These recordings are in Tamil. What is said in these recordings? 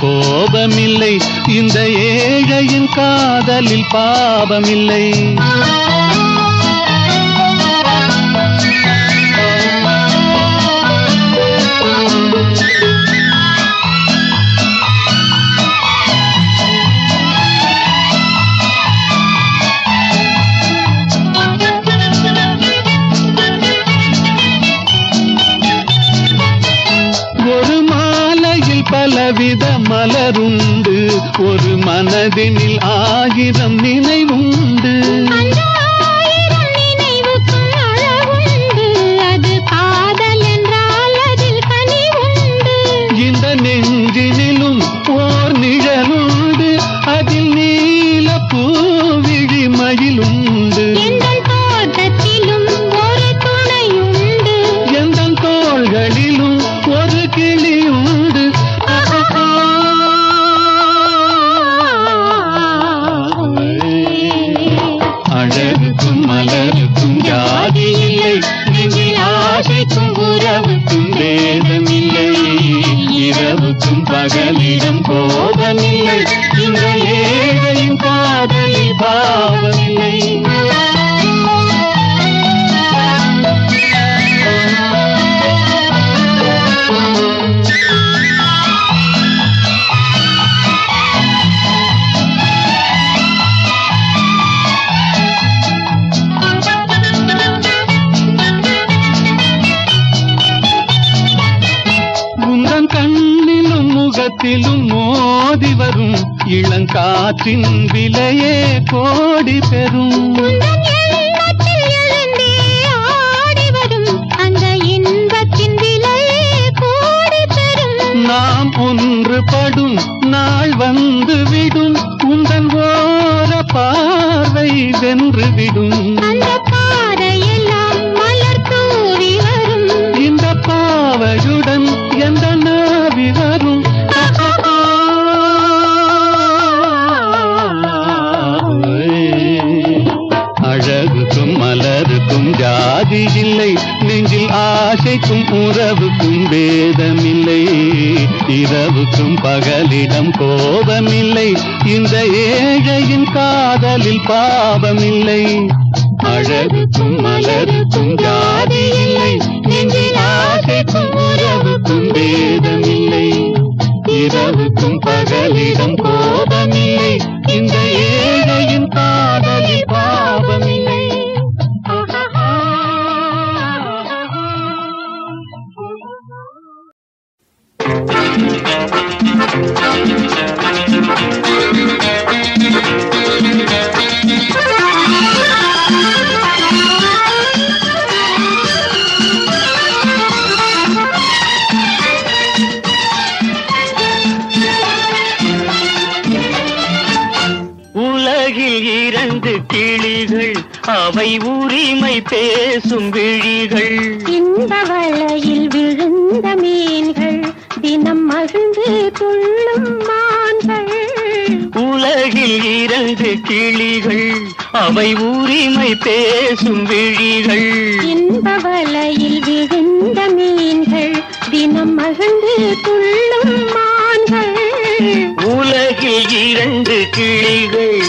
கோபமில்லை. இந்த ஏழையின் காதலில் பாபமில்லை மலருண்டு ஒரு மனதினில் ஆயிரம் நினைவும் முகத்திலும் மோதி வரும் இளங்காற்றின் விலையே கோடி பெறும். நாம் ஒன்றுபடும் நாள் வந்து விடும் உந்தன் ஓர பார்வை வென்று விடும். இரவுக்கும் பகலிடம் கோபமில்லை. இந்த ஏழையின் காதலில் பாவமில்லை. அழகுக்கும் மலருக்கும் யார் உலகில் இரண்டு கிளிகள் அவை உரிமை பேசும் விழிகள். இந்த வலையில் விழுந்த மீன்கள் தினம் மகிழ்ந்து துள்ளும் மான்கள். உலகில் இரண்டு கிளிகள்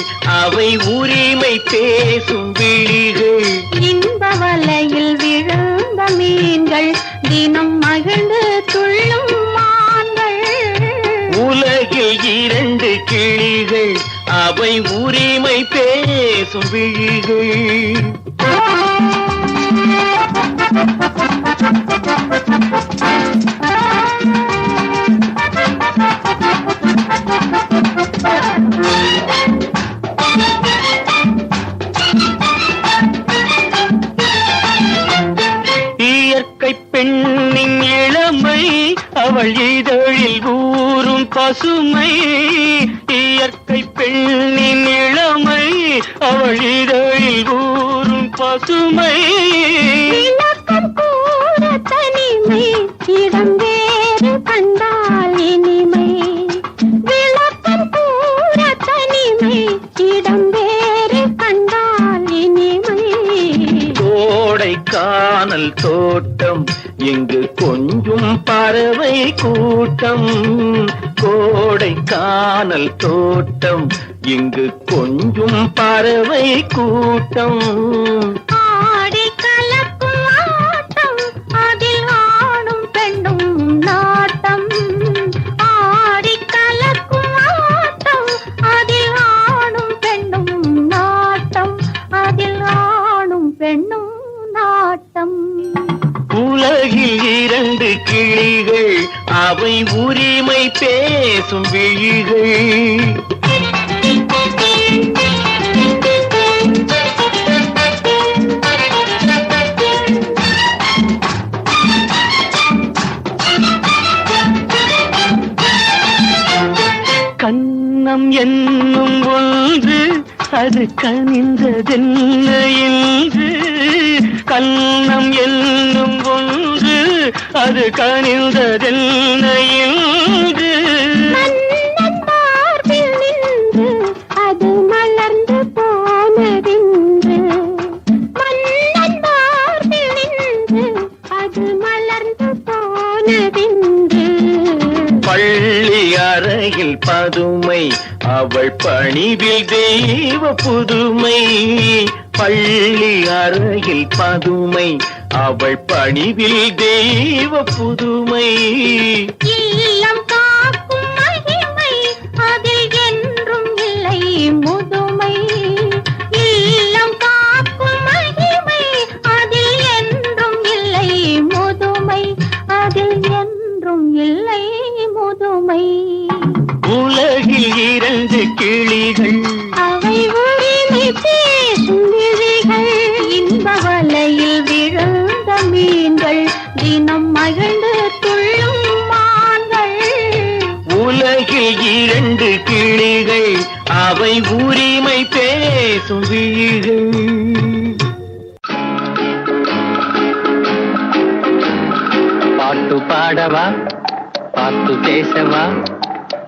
அவை உரிமை பேசும் விழிகள். அவை உரிமை பேசும் விழிகள் இயற்கை பெண்ணின் இளமை அவள் இதழில் ஊறும் பசுமை. கூட்டம். இங்கு கொஞ்சும் பறவை கூட்டம். கோடைக்கானல் தோட்டம். இங்கு கொஞ்சும் பறவை கூட்டம். உலகில் இரண்டு கிளிகள் அவை உரிமை பேசும் விழிகள். கண்ணம் என்னும் ஒன்று அது கனிந்ததென்ன அது அவள் தெய்வ புதுமை பள்ளி அறையில் பதுமை. அவள் பணிவில் தெய்வ புதுமை. உலகில் இரண்டு கிளிகள். அவை இன்ப வலையில் விழுந்த மீன்கள் தினம் மகிழ்ந்து துள்ளும் மான்கள். உலகில் இரண்டு கிளிகள் அவை உரிமை பேசும் விழிகள் பாட்டு பாடவா? பாட்டு பேசவா?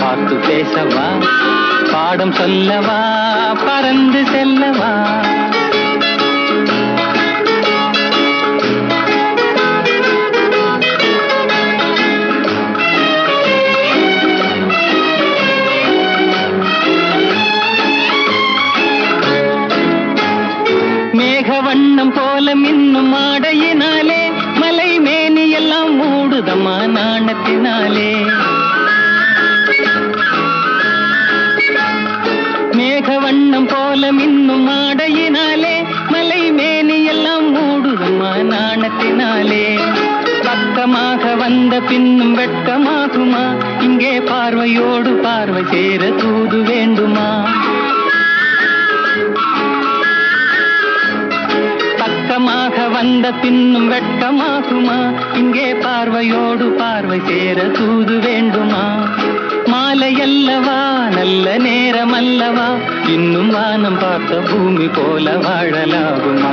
பார்த்து பேசவா? பாடம் சொல்லவா? பறந்து செல்லவா? மேக வண்ணம் போல மின்னும் ஆடையினாலே மலை மேனி எல்லாம் மூடுதம்மா நாணத்தினாலே. மூடுதம்மா பக்கமாக வந்த பின்னும் வெட்கமாகுமா? இங்கே பார்வையோடு பார்வை சேர தூது வேண்டுமா? பக்கமாக வந்த பின்னும் வெட்கமாகுமா? இங்கே பார்வையோடு பார்வை சேர தூது வேண்டுமா? மாலையல்லவா நல்ல நேரம் அல்லவா? இன்னும் வானம் பார்த்த பூமி போல வாழலாகுமா?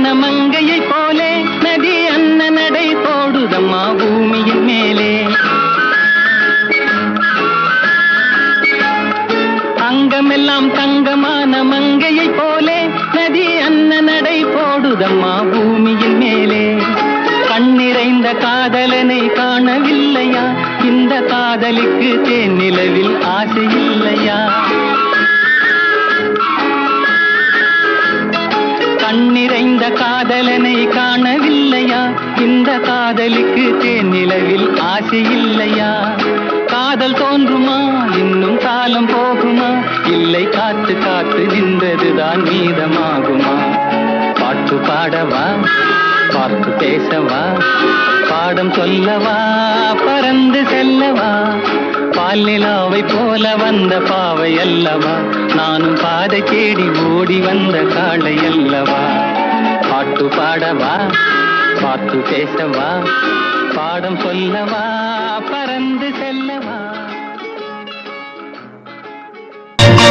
அன்னன மங்கையை போலே நதி அன்ன நடை போடுதம்மா பூமியின் மேலே. அங்கமெல்லாம் தங்கமான மங்கையை போலே நதி அன்ன நடை போடுதம்மா பூமியின் மேலே. கண்ணிறைந்த காதலனை காணவில்லையா? இந்த காதலுக்கு தேன் நிலவில் ஆசை கண்ணிறை காதலனை காணவில்லையா? இந்த காதலுக்கு தேன் நிலவில் ஆசை இல்லையா? காதல் தோன்றுமா? இன்னும் காலம் போகுமா? இல்லை காத்து காத்து நின்றதுதான் மீதமாகுமா? பாட்டு பாடவா? பார்த்து பேசவா? பாடம் சொல்லவா? பறந்து செல்லவா? பால் நிலாவை போல வந்த பாவை அல்லவா? நானும் பாதை தேடி ஓடி வந்த காளை அல்லவா? பாட்டு பாடவா பார்த்து பேசவா பாடம் சொல்லவா பறந்து செல்லவா ஹே!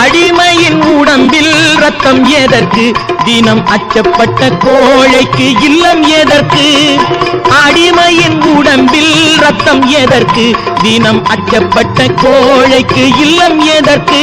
அடிமையின் உடம்பில் ரத்தம் எதற்கு? தினம் அச்சப்பட்ட கோழைக்கு இல்லம் எதற்கு? அடிமையின் உடம்பில் ரத்தம் எதற்கு? தினம் அச்சப்பட்ட கோழைக்கு இல்லம் எதற்கு?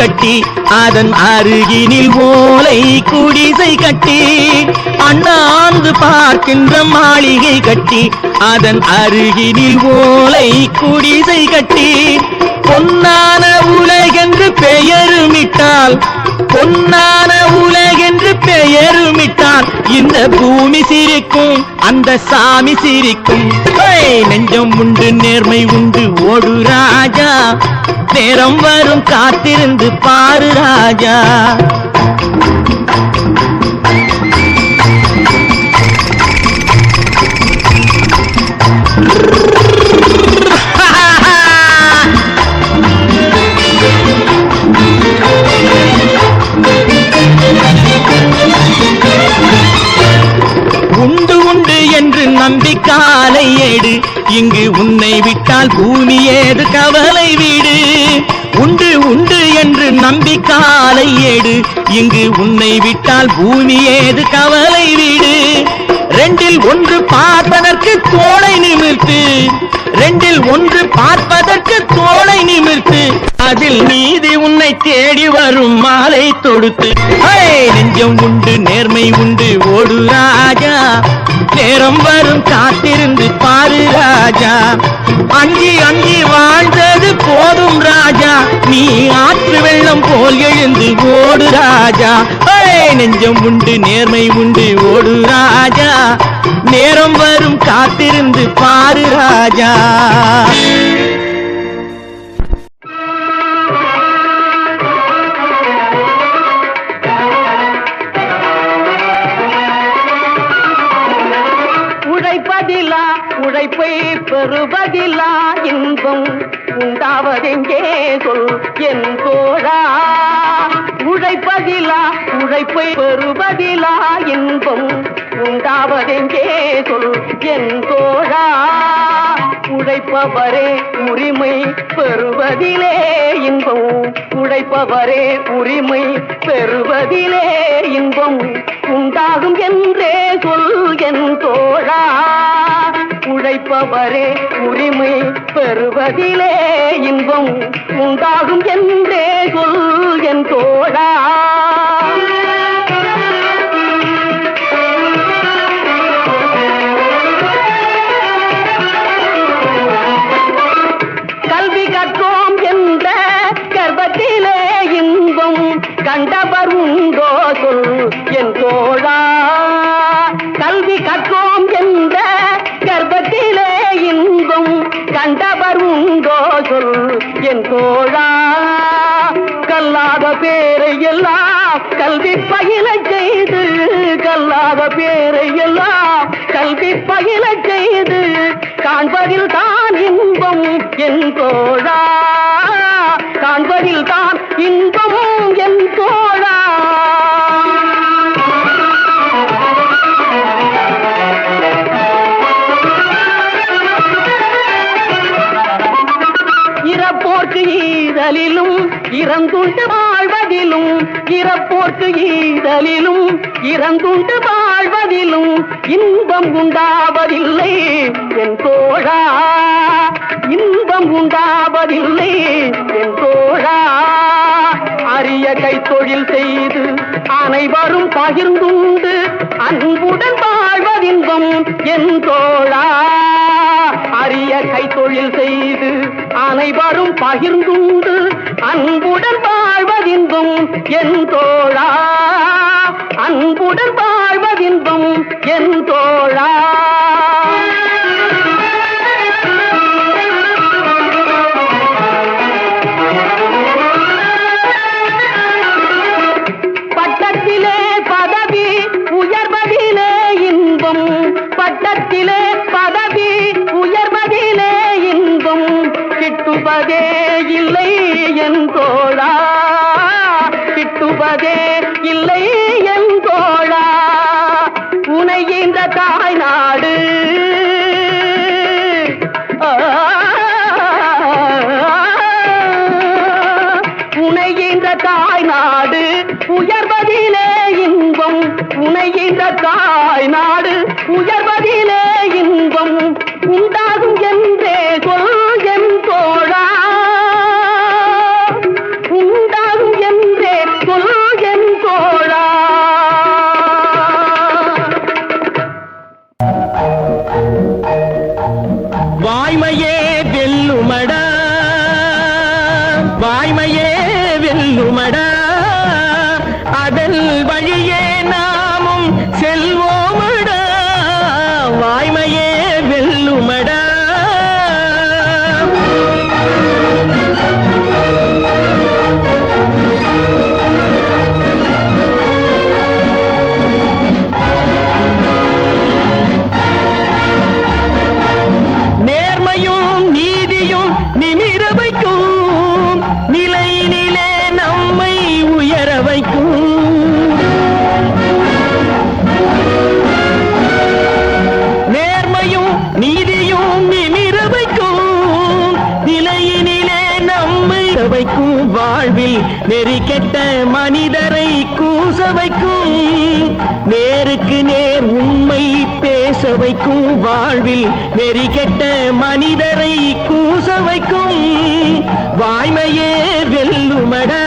கட்டி அதன் அருகினில் ஓலை குடிசை கட்டி அண்ணாந்து பார்க்கின்ற மாளிகை கட்டி அதன் அருகினில் ஓலை குடிசை கட்டி பொன்னான உலகென்று பெயருமிட்டால் பொன்னான உலகென்று பெயருமிட்டால் இந்த பூமி சிரிக்கும் அந்த சாமி சிரிக்கும். நெஞ்சம் உண்டு நேர்மை உண்டு ஓடு ராஜா. நேரம் வரும் காத்திருந்து பாரு ராஜா. உண்டு உண்டு என்று நம்பி காலை ஏடு இங்கு உன்னை விட்டால் பூமி ஏது கவலை வீடு. உண்டு உண்டு என்று நம்பி காலை ஏடு இங்கு உன்னை விட்டால் பூமி ஏது கவலை வீடு. ரெண்டில் ஒன்று பார்ப்பதற்கு தோலை நிமிர்த்து. ரெண்டில் ஒன்று பார்ப்பதற்கு தோளை நிமிர்த்து. அதில் நீதி உன்னை தேடி வரும் மாலை தொடுத்து. நெஞ்சம் உண்டு நேர்மை உண்டு ஓடு ராஜா. நேரம் வரும் காத்திருந்து பாரு ராஜா. அஞ்சி அஞ்சி வா ஆற்று வெள்ளம் போல் எழுந்து ஓடு ராஜா ஹே! நெஞ்சம் உண்டு நேர்மை உண்டு ஓடு ராஜா நேரம் வரும் காத்திருந்து பாரு ராஜா உழைப்பை பெறுவதிலா இன்பம். உண்டாவதெங்கே சொல் என் தோழா? உழைப்பதிலா உழைப்பை பெறுவதிலா இன்பம். உண்டாவதெங்கே சொல் என் தோழா? உழைப்பவரே உரிமை பெறுவதிலே இன்பம். உழைப்பவரே உரிமை பெறுவதிலே இன்பம். உண்டாகும் என்றே சொல் என் தோழா? உழைப்பவரே உரிமை பெறுவதிலே இன்பம் உண்டாகும் என்றே சொல் என் தோழா. எல்லாம் கல்வி பயில செய்து கல்லாத பேரை எல்லாம் கல்வி பயில செய்து காண்பதில் தான் இன்பம் என் தோழா. காண்பதில் தான் இன்பம் என் தோழா. இறப்போர்க்கு ஈதலிலும் இறந்துண்டு உடலிலும் இறந்துண்டு வாழ்வதிலும் இன்பம் உண்டாவதில்லை என் தோழா. இன்பம் உண்டாவதில்லை என் தோழா. அரிய கைத்தொழில் செய்து அனைவரும் பகிர்ந்துண்டு அன்புடன் வாழ்வதின்பம் என் தோழா. அரிய கைத்தொழில் செய்து அனைவரும் பகிர்ந்துண்டு அன்புடன் வாழ்வதின்பம் என் தோழா. அன்புடன் வாழ்வதின்பம் என் தோழா. தாய் நாடு உயர்வதிலே இன்பம். கெட்ட மனிதரை கூச வைக்கும். நேருக்கு நேர் உண்மை பேச வைக்கும். வாழ்வில் நெறி கெட்ட மனிதரை கூச வைக்கும். வாய்மையே வெல்லுமடா.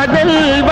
அதல்